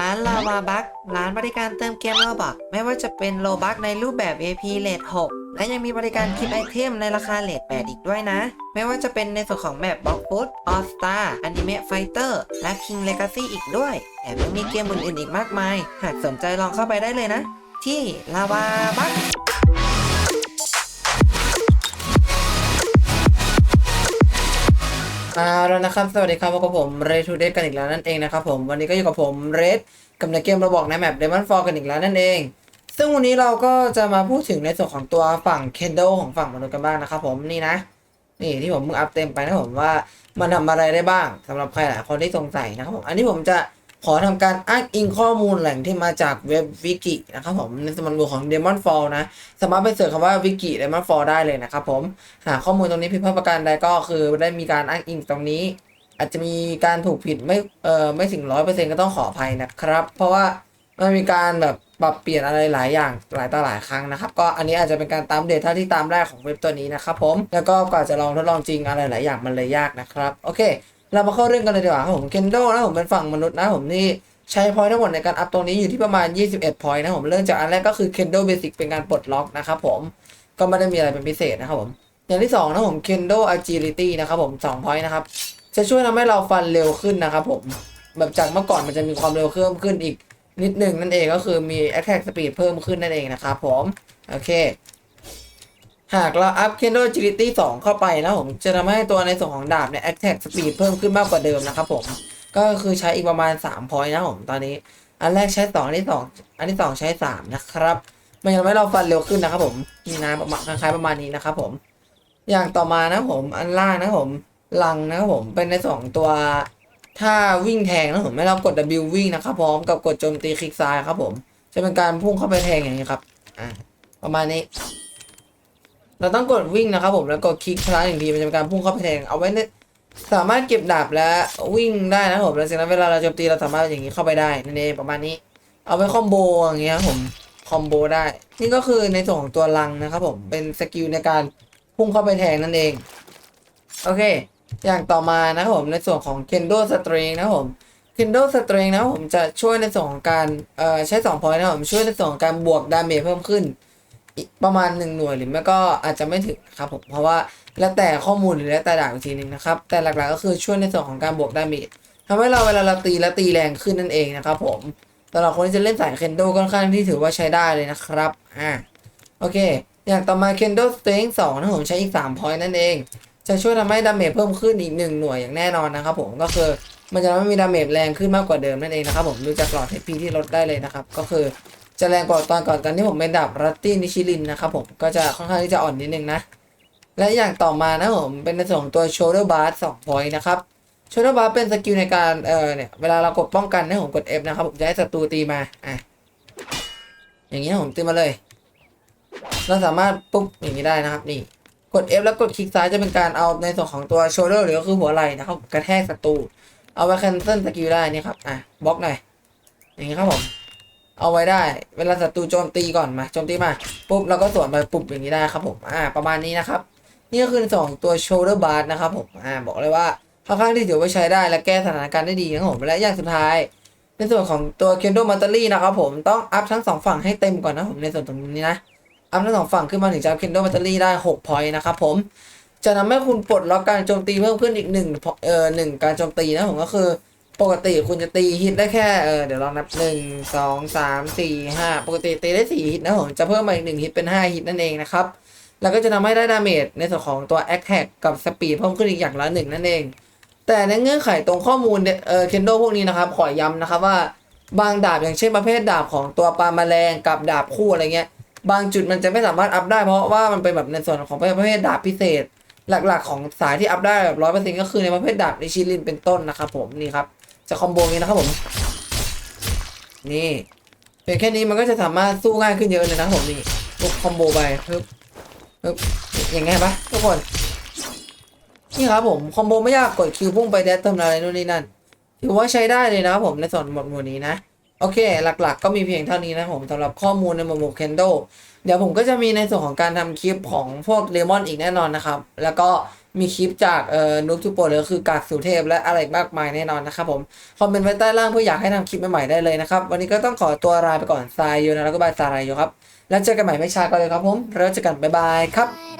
ร้านลาวาบักร้านบริการเติมเกมโลบักไม่ว่าจะเป็นโลบักในรูปแบบ AP เลท6และยังมีบริการคิดไอเทมในราคาเลท8อีกด้วยนะ ไม่ว่าจะเป็นในส่วนของแมปบล็อกฟุตออสตาอนิเมะไฟเตอร์และ King Legacy อีกด้วยแถมยังมีเกมอื่นๆอีกมากมาย หากสนใจลองเข้าไปได้เลยนะ ที่ลาวาบัก เอาแล้วนะครับ สวัสดีครับพบกับผมเรทูเดกันอีกแล้วนั่นเองนะครับผมวันนี้ก็อยู่กับผมเรทกับในเกมเราบอกในแมปเดมอนฟอร์กันอีกแล้วนั่นเอง ซึ่งวันนี้เราก็จะมาพูดถึงในส่วนของตัวฝั่งเคนโดของฝั่งมนุษย์กันบ้างนะครับผมนี่นะ นี่ที่ผมมึงอัพเต็มไปนะผมว่ามันทำอะไรได้บ้างสำหรับใครหลายคนที่สงสัยนะครับผมอันนี้ผมจะ ขอทำการอ้างอิงข้อมูลแหล่งที่มาจากเว็บวิกินะครับผมในสมบูของ Demon Fall นะ สามารถไปเสิร์ชคำว่าวิกิ Demon Fall ได้เลยนะครับผมหากข้อมูลตรงนี้ผิดพลาดประการใดก็คือได้มีการอ้างอิงตรงนี้ อาจจะมีการถูกผิดไม่เอ่อไม่ถึงร้อยเปอร์เซ็นต์ก็ต้องขออภัยนะครับ เพราะว่ามันมีการแบบปรับเปลี่ยนอะไรหลายอย่างหลายต่อหลายครั้งนะครับ ก็อันนี้อาจจะเป็นการตามเดทเท่าที่ตามได้ของเว็บตัวนี้นะครับผมแล้วก็กว่าจะลองทดลองจริงอะไรหลายอย่างมันเลยยากนะครับโอเค เรามาเข้าเรื่องกันเลยดีกว่าครับผมเคนโดนะผมเป็นฝั่งมนุษย์นะผมนี่ใช้พอยทั้งหมดในการอัพตรงนี้อยู่ที่ประมาณ 21พอยนะผมเริ่มจากอันแรกก็คือ Kendo Basic เป็นการปลดล็อกนะครับผมก็ไม่ได้มีอะไรเป็นพิเศษนะครับผมอย่างที่สองนะผม Kendo Agility นะครับผม2 point นะครับจะช่วยทำให้เราฟันเร็วขึ้นนะครับผมแบบจากเมื่อก่อนมันจะมีความเร็วเพิ่มขึ้นอีกนิดหนึ่งนั่นเองก็คือมี attack speed เพิ่มขึ้นนั่นเองนะครับผมโอเค หากเราอัพ Kendo Agility 2 เข้าไปนะผมจะทำให้ตัวในส่วนของดาบเนี่ย attack speed เพิ่มขึ้นมากกว่าเดิมนะครับผม ก็คือใช้อีกประมาณ3 point นะผมตอนนี้ อันแรกใช้ 2 อันที่สองอันที่สองใช้สามนะครับ มันทำให้เราฟันเร็วขึ้นนะครับผม มีนะประมาณคล้ายๆประมาณนี้นะครับผม อย่างต่อมานะผม อันล่างนะผม ลังนะครับผม เป็นในสองตัวถ้าวิ่งแทงนะผมให้เรากด W วิ่งนะครับพร้อมกับกดโจมตีคลิกซ้ายครับผม จะเป็นการพุ่งเข้าไปแทงอย่างนี้ครับ อ่า ประมาณนี้ เราต้องกดวิ่งนะครับผมแล้วกดคลิกคลาสหนึ่งทีมันจะเป็นการพุ่งเข้าไปแทงเอาไว้ในสามารถเก็บดาบและวิ่งได้นะครับผมแล้วจากนั้นเวลาเราโจมตีเราสามารถอย่างนี้เข้าไปได้นั่นเองประมาณนี้ เอาไปคอมโบอย่างเงี้ยผมคอมโบได้ นี่ก็คือในส่วนของตัวลังนะครับผมเป็นสกิลในการพุ่งเข้าไปแทงนั่นเองโอเค อย่างต่อมานะครับผมในส่วนของ Kendo String นะครับผม Kendo String นะครับผมจะช่วยในส่วนของการเอ่อใช้2 point นะครับผมช่วยในส่วนของการบวกดาเมจเพิ่มขึ้น ประมาณ 1 หน่วยหรือไม่ก็อาจจะไม่ถึงครับผมเพราะว่าแล้วแต่ข้อมูลหรือแล้วแต่ด่านอีกทีหนึงนะครับ แต่หลักๆก็คือช่วยในส่วนของการบวกดาเมจทำให้เราเวลาเราตีแล้วตีแรงขึ้นนั่นเองนะครับผมสำหรับคนที่จะเล่นสายเคนโดค่อนข้างที่ถือว่าใช้ได้เลยนะครับอ่าโอเค อย่างต่อมา Kendo Strength 2นะผมใช้อีก3 point นั่นเอง จะช่วยทำให้ดาเมจเพิ่มขึ้นอีก 1 หน่วยอย่างแน่นอนนะครับผมก็คือมันจะทำให้มีดาเมจแรงขึ้นมากกว่าเดิมนั่นเองนะครับผมดูจากหลอดเทพีที่ลดได้เลยนะครับ ก็คือ จะแรงกว่าตอนก่อนกันที่ผมเป็นดาบรัตตี้นิชิลินนะครับผมก็จะค่อนข้างที่จะอ่อนนิดนึงนะ และอย่างต่อมานะผมเป็นในส่วนของตัว shoulder bar 2 point นะครับโชนบาร์เป็นสกิลในการเออเนี่ยเวลาเรากดป้องกันให้ผมกด F นะครับผมจะให้ศัตรูตีมาอะอย่างเงี้ยผมตีมาเลย เราสามารถปุ๊บอย่างนี้ได้นะครับนี่กด F แล้วกดคลิกซ้ายจะเป็นการเอาในส่วนของตัว shoulder หรือก็คือหัวไหล่นะครับกระแทกศัตรูเอาไว้ cancel สกิลได้นี่ครับอะบล็อกหน่อยอย่างนี้ครับผม เอาไว้ได้ เวลาศัตรูโจมตีก่อนมาโจมตีมาปุ๊บเราก็สวนไปปุ๊บอย่างนี้ได้ครับผมอ่าประมาณนี้นะครับ นี่ก็คือสองตัว shoulder bar นะครับผมอ่าบอกเลยว่าค่อนข้างที่ถือว่าใช้ได้และแก้สถานการณ์ได้ดีนะผมและอย่างสุดท้าย ในส่วนของตัว Kendo m a t e r y นะครับผมต้องอัพทั้งสองฝั่งให้เต็มก่อนนะผมในส่วนตรงนี้นะอัพทั้งสองฝั่งขึ้นมาถึงจะ Kendo m a t e r y ได้6 point นะครับผมจะทำให้คุณปลดล็อกการโจมตีเพิ่มขึ้นอีกหนึ่งเอ่อหนึ่งการโจมตีนะผมก็คือ ปกติคุณจะตีฮิตได้แค่เออเดี๋ยวลองนับหนึ่งสองสามสี่ห้าปกติตีได้สี่ฮิตนะผมจะเพิ่มมาอีกหนึ่งฮิตเป็นห้าฮิตนั่นเองนะครับ แล้วก็จะทำให้ได้ดาเมจในส่วนของตัว Attack กับสปีดเพิ่มขึ้นอีกอย่างละหนึ่งนั่นเอง แต่ในเงื่อนไขตรงข้อมูลเออเคนโดพวกนี้นะครับ ขอย้ำนะครับว่าบางดาบอย่างเช่นประเภทดาบของตัวปลาแมลงกับดาบคู่อะไรเงี้ย บางจุดมันจะไม่สามารถอัพได้เพราะว่ามันเป็นแบบในส่วนของประเภทดาบพิเศษ หลักๆ ของสายที่อัพได้แบบร้อยเปอร์เซ็นต์ก็คือในประเภทดาบในชิลินเป็นต้นนะครับผมนี่ครับ จะคอมโบนี้นะครับผม นี่เพียงแค่นี้มันก็จะสามารถสู้ง่ายขึ้นเยอะเลยนะครับผมนี่ปุ๊บคอมโบไปปึ๊บปึ๊บอย่างเงี้ยปะทุกคนนี่ครับผมคอมโบไม่ยากกดคิวพุ่งไปแดดเติมอะไรนู่นนี่นั่นถือว่าใช้ได้เลยนะครับผมในส่วนหมวดหมู่นี้นะโอเค หลักๆ ก็มีเพียงเท่านี้นะผมสำหรับข้อมูลในหมวดหมู่เคนโดเดี๋ยวผมก็จะมีในส่วนของการทำคลิปของพวกเลมอนอีกแน่นอนนะครับ แล้วก็ มีคลิปจากเอ่อนุ๊กทูโปรหรือคือกากสุเทพและอะไรมากมายแน่นอนนะครับผม คอมเมนต์ไว้ใต้ล่างเพื่ออยากให้ทำคลิปใหม่ๆได้เลยนะครับ วันนี้ก็ต้องขอตัวลาไปก่อนทรายโยนะแล้วก็บายทรายโยครับ แล้วเจอกันใหม่ไม่ช้าก็เลยครับผมแล้วเจอกันบ๊ายบายครับ Bye.